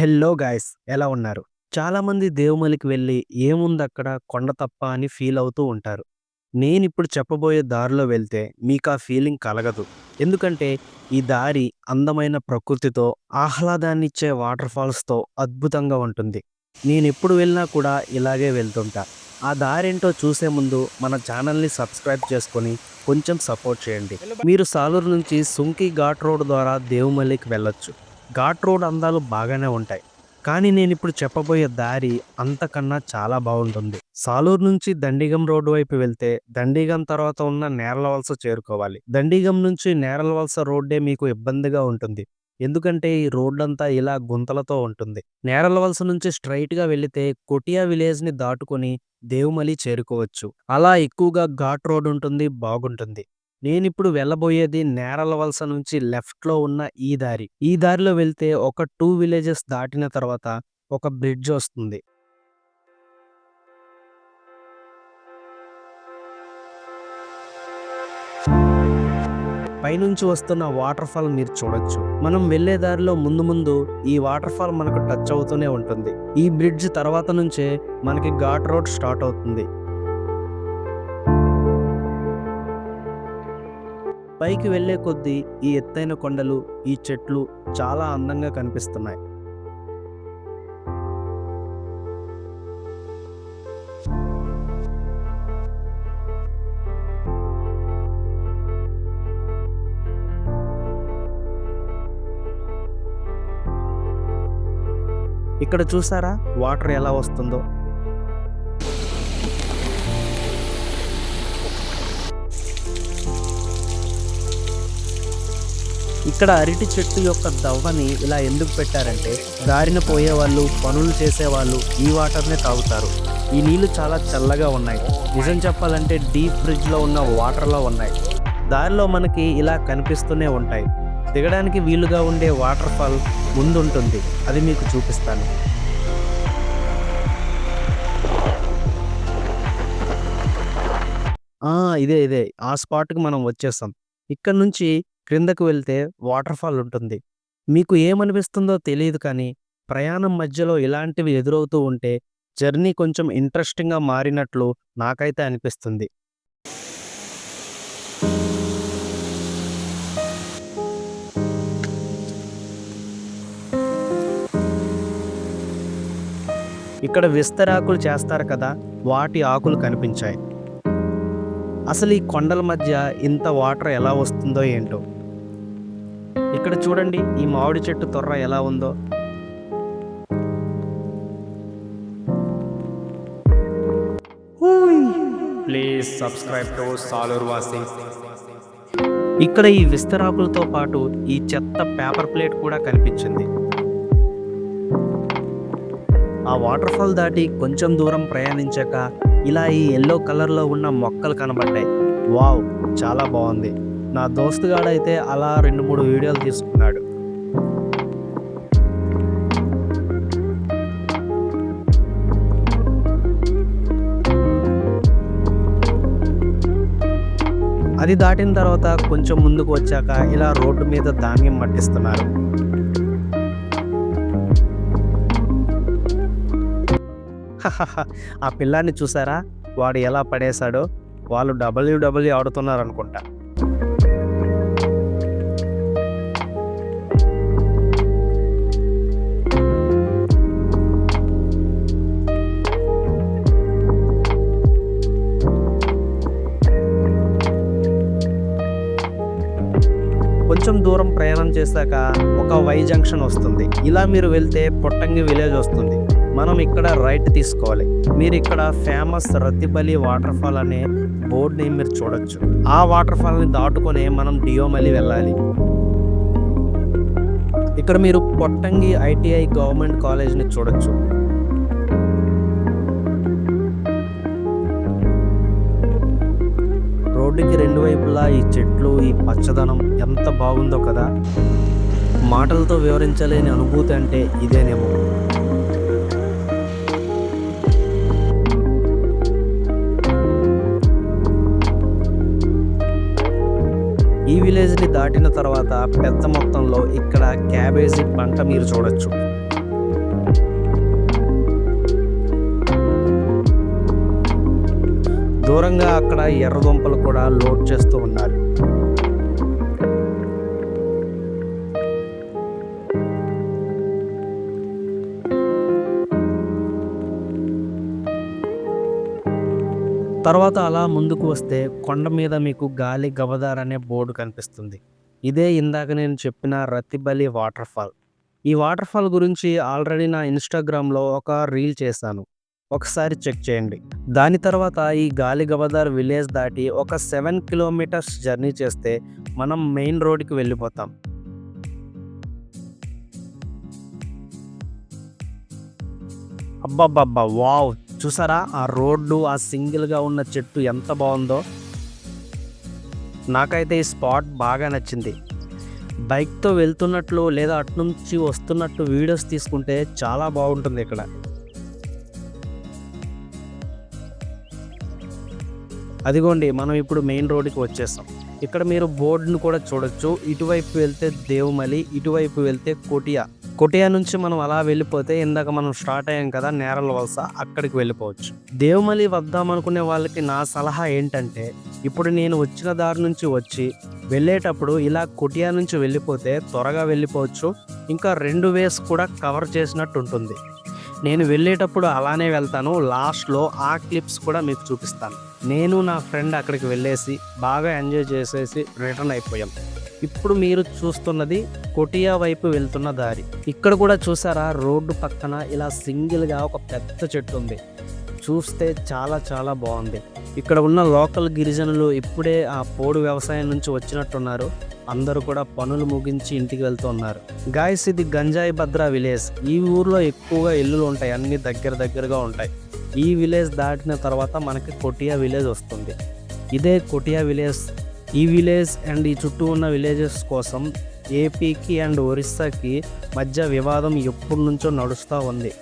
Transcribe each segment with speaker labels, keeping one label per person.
Speaker 1: Hello guys ఎలా ఉన్నారు? చాలామంది దేవమలికి వెళ్ళి ఏముంది అక్కడ కొండ తప్ప అని ఫీల్ అవుతూ ఉంటారు. నేను ఇప్పుడు చెప్పబోయే దారిలో వెళ్తే మీకు ఆ ఫీలింగ్ కలగదు. ఎందుకంటే ఈ దారి అందమైన ప్రకృతితో ఆహ్లాదాన్నిచ్చే వాటర్ ఫాల్స్తో అద్భుతంగా ఉంటుంది. నేను ఎప్పుడు వెళ్ళినా కూడా ఇలాగే వెళ్తుంటా. ఆ దారేంటో చూసే ముందు మన ఛానల్ని సబ్స్క్రైబ్ చేసుకొని కొంచెం సపోర్ట్ చేయండి. మీరు సాలూరు నుంచి సుంకి ఘాట్ రోడ్ ద్వారా దేవుమల్లికి వెళ్ళొచ్చు. ఘాట్ రోడ్ అందాలు బాగానే ఉంటాయి. కానీ నేను ఇప్పుడు చెప్పబోయే దారి అంతకన్నా చాలా బాగుంటుంది. సాలూరు నుంచి దండిగం రోడ్డు వైపు వెళ్తే దండిగం తర్వాత ఉన్న నేరల వలస చేరుకోవాలి. దండిగం నుంచి నేరల వలస రోడ్డే మీకు ఇబ్బందిగా ఉంటుంది. ఎందుకంటే ఈ రోడ్డంతా ఇలా గుంతలతో ఉంటుంది. నేరల వలస నుంచి స్ట్రైట్గా వెళితే కొటియా విలేజ్ని దాటుకొని దేవుమలి చేరుకోవచ్చు. అలా ఎక్కువగా ఘాట్ రోడ్ ఉంటుంది బాగుంటుంది. నేనిప్పుడు వెళ్ళబోయేది నేరల వలస నుంచి లెఫ్ట్లో ఉన్న ఈ దారి. ఈ దారిలో వెళ్తే ఒక టూ విలేజెస్ దాటిన తర్వాత ఒక బ్రిడ్జ్ వస్తుంది. పైనుంచి వస్తున్న వాటర్ ఫాల్ మీరు చూడొచ్చు. మనం వెళ్ళే దారిలో ముందు ముందు ఈ వాటర్ ఫాల్ మనకు టచ్ అవుతూనే ఉంటుంది. ఈ బ్రిడ్జ్ తర్వాత నుంచే మనకి ఘాట్ రోడ్ స్టార్ట్ అవుతుంది. పైకి వెళ్ళే కొద్దీ ఈ ఎత్తైన కొండలు ఈ చెట్లు చాలా అందంగా కనిపిస్తున్నాయి. ఇక్కడ చూసారా? వాటర్ ఎలా వస్తుందో? ఇక్కడ అరటి చెట్టు యొక్క దవ్వని ఇలా ఎందుకు పెట్టారంటే దారిన పోయే వాళ్ళు పనులు చేసేవాళ్ళు ఈ వాటర్నే తాగుతారు. ఈ నీళ్ళు చాలా చల్లగా ఉన్నాయి. నిజం చెప్పాలంటే డీప్ ఫ్రిడ్జ్లో ఉన్న వాటర్లో ఉన్నాయి. దారిలో మనకి ఇలా కనిపిస్తూనే ఉంటాయి. దిగడానికి వీలుగా ఉండే వాటర్ ఫాల్ ముందుంటుంది. అది మీకు చూపిస్తాను. ఇదే ఇదే. ఆ స్పాట్కి మనం వచ్చేస్తాం. ఇక్కడ నుంచి క్రిందకు వెళ్తే వాటర్ ఫాల్ ఉంటుంది. మీకు ఏమనిపిస్తుందో తెలియదు కానీ ప్రయాణం మధ్యలో ఇలాంటివి ఎదురవుతూ ఉంటే జర్నీ కొంచెం ఇంట్రెస్టింగ్గా మారినట్లు నాకైతే అనిపిస్తుంది. ఇక్కడ విస్తరాకులు చేస్తారు కదా వాటి ఆకులు కనిపించాయి. అసలు ఈ కొండల మధ్య ఇంత వాటర్ ఎలా వస్తుందో ఏంటో. ఇక్కడ చూడండి ఈ మామిడి చెట్టు తొర్ర ఎలా ఉందో.
Speaker 2: ప్లీజ్ సబ్స్క్రైబ్ టు సాలూర్ వాసి.
Speaker 1: ఇక్కడ ఈ విస్తరాకులతో పాటు ఈ చెత్త పేపర్ ప్లేట్ కూడా కనిపించింది. ఆ వాటర్ ఫాల్ దాటి కొంచెం దూరం ప్రయాణించాక ఇలా ఈ ఎల్లో కలర్లో ఉన్న మొక్కలు కనబడ్డాయి. వావ్ చాలా బాగుంది. నా దోస్తుగాడైతే అలా రెండు మూడు వీడియోలు తీసుకున్నాడు. అది దాటిన తర్వాత కొంచెం ముందుకు వచ్చాక ఇలా రోడ్డు మీద ధాన్యం మట్టిస్తున్నారు. ఆ పిల్లాన్ని చూసారా? వాడు ఎలా పడేశాడో? వాళ్ళు డబ్ల్యూడబ్ల్యూ ఆడుతున్నారు అనుకుంటా కొంచెం దూరం ప్రయాణం చేశాక ఒక వై జంక్షన్ వస్తుంది. ఇలా మీరు వెళ్తే పొట్టంగి విలేజ్ వస్తుంది. మనం ఇక్కడ రైట్ తీసుకోవాలి. మీరు ఇక్కడ ఫేమస్ రతిబలి వాటర్ ఫాల్ అనే బోర్డుని మీరు చూడొచ్చు. ఆ వాటర్ ఫాల్ని దాటుకొని మనం డియోమలి వెళ్ళాలి. ఇక్కడ మీరు పొట్టంగి ఐటీఐ గవర్నమెంట్ కాలేజ్ని చూడొచ్చు. రోడ్డుకి రెండు వైపులా ఈ చెట్లు ఈ పచ్చదనం ఎంత బాగుందో కదా. మాటలతో వివరించలేని అనుభూతి అంటే ఇదేనేమో. ఈ విలేజ్ని దాటిన తర్వాత పెద్ద మొత్తంలో ఇక్కడ క్యాబేజీ పంట మీరు చూడొచ్చు. దూరంగా అక్కడ ఎర్రదుంపలు కూడా లోడ్ చేస్తూ ఉన్నారు. తర్వాత అలా ముందుకు వస్తే కొండ మీద మీకు గాలి గవదార్ అనే బోర్డు కనిపిస్తుంది. ఇదే ఇందాక నేను చెప్పిన రతిబలి వాటర్ఫాల్. ఈ వాటర్ఫాల్ గురించి ఆల్రెడీ నా ఇన్స్టాగ్రామ్లో ఒక రీల్ చేశాను. ఒకసారి చెక్ చేయండి. దాని తర్వాత ఈ గాలిగవదార్ విలేజ్ దాటి ఒక సెవెన్ కిలోమీటర్స్ జర్నీ చేస్తే మనం మెయిన్ రోడ్కి వెళ్ళిపోతాం. అబ్బబ్బబ్బా! వావ్! చూసారా? ఆ రోడ్డు ఆ సింగిల్గా ఉన్న చెట్టు ఎంత బాగుందో? నాకైతే ఈ స్పాట్ బాగా నచ్చింది. బైక్తో వెళ్తున్నట్లు లేదా అటు నుంచి వస్తున్నట్టు వీడియోస్ తీసుకుంటే చాలా బాగుంటుంది ఇక్కడ. అదిగోండి మనం ఇప్పుడు మెయిన్ రోడ్డుకి వచ్చేసాం. ఇక్కడ మీరు బోర్డును కూడా చూడొచ్చు. ఇటువైపు వెళ్తే దేవమలి ఇటువైపు వెళ్తే కొటియా. కొటియా నుంచి మనం అలా వెళ్ళిపోతే ఇందాక మనం స్టార్ట్ అయ్యాం కదా నేరల వలస అక్కడికి వెళ్ళిపోవచ్చు. దేవమలి వద్దాం అనుకునే వాళ్ళకి నా సలహా ఏంటంటే ఇప్పుడు నేను వచ్చిన దారి నుంచి వచ్చి వెళ్ళేటప్పుడు ఇలా కొటియా నుంచి వెళ్ళిపోతే త్వరగా వెళ్ళిపోవచ్చు. ఇంకా రెండు వేస్ కూడా కవర్ చేసినట్టు ఉంటుంది. నేను వెళ్ళేటప్పుడు అలానే వెళ్తాను. లాస్ట్లో ఆ క్లిప్స్ కూడా మీకు చూపిస్తాను. నేను నా ఫ్రెండ్ అక్కడికి వెళ్ళేసి బాగా ఎంజాయ్ చేసేసి రిటర్న్ అయిపోయాం. ఇప్పుడు మీరు చూస్తున్నది కొటియా వైపు వెళ్తున్న దారి. ఇక్కడ కూడా చూసారా? రోడ్డు పక్కన ఇలా సింగిల్గా ఒక పెద్ద చెట్టు ఉంది. చూస్తే చాలా చాలా బాగుంది. ఇక్కడ ఉన్న లోకల్ గిరిజనులు ఇప్పుడే ఆ పోడు వ్యవసాయం నుంచి వచ్చినట్టున్నారు. అందరూ కూడా పనులు ముగించి ఇంటికి వెళ్తున్నారు. గాయస్ ఇది గంజాయి భద్ర విలేజ్. ఈ ఊర్లో ఎక్కువగా ఇల్లులు ఉంటాయి. అన్ని దగ్గర దగ్గరగా ఉంటాయి. ఈ విలేజ్ దాటిన తర్వాత మనకి కొటియా విలేజ్ వస్తుంది. ఇదే కొటియా విలేజ్. ఈ విలేజ్ అండ్ ఈ చుట్టూ ఉన్న విలేజెస్ కోసం ఏపీకి అండ్ ఒరిస్సాకి మధ్య వివాదం ఎప్పటి నుంచో నడుస్తూ ఉంది.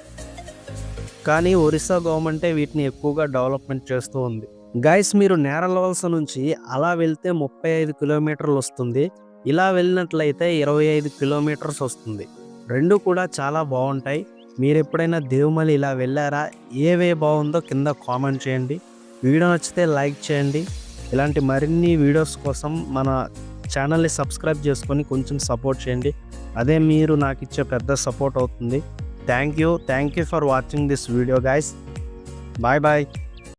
Speaker 1: కానీ ఒరిస్సా గవర్నమెంటే వీటిని ఎక్కువగా డెవలప్మెంట్ చేస్తూ ఉంది. గైస్ మీరు నేరలవలస నుంచి అలా వెళ్తే ముప్పై ఐదు కిలోమీటర్లు వస్తుంది. ఇలా వెళ్ళినట్లయితే ఇరవై ఐదు కిలోమీటర్స్ వస్తుంది. రెండు కూడా చాలా బాగుంటాయి. మీరు ఎప్పుడైనా దేవమలి ఇలా వెళ్ళారా? ఏవే బాగుందో కింద కామెంట్ చేయండి. వీడియో నచ్చితే లైక్ చేయండి. ఇలాంటి మరిన్ని వీడియోస్ కోసం మన ఛానల్ని సబ్స్క్రైబ్ చేసుకొని కొంచెం సపోర్ట్ చేయండి. అదే మీరు నాకు ఇచ్చే పెద్ద సపోర్ట్ అవుతుంది. thank you. Thank you for watching this video guys. Bye bye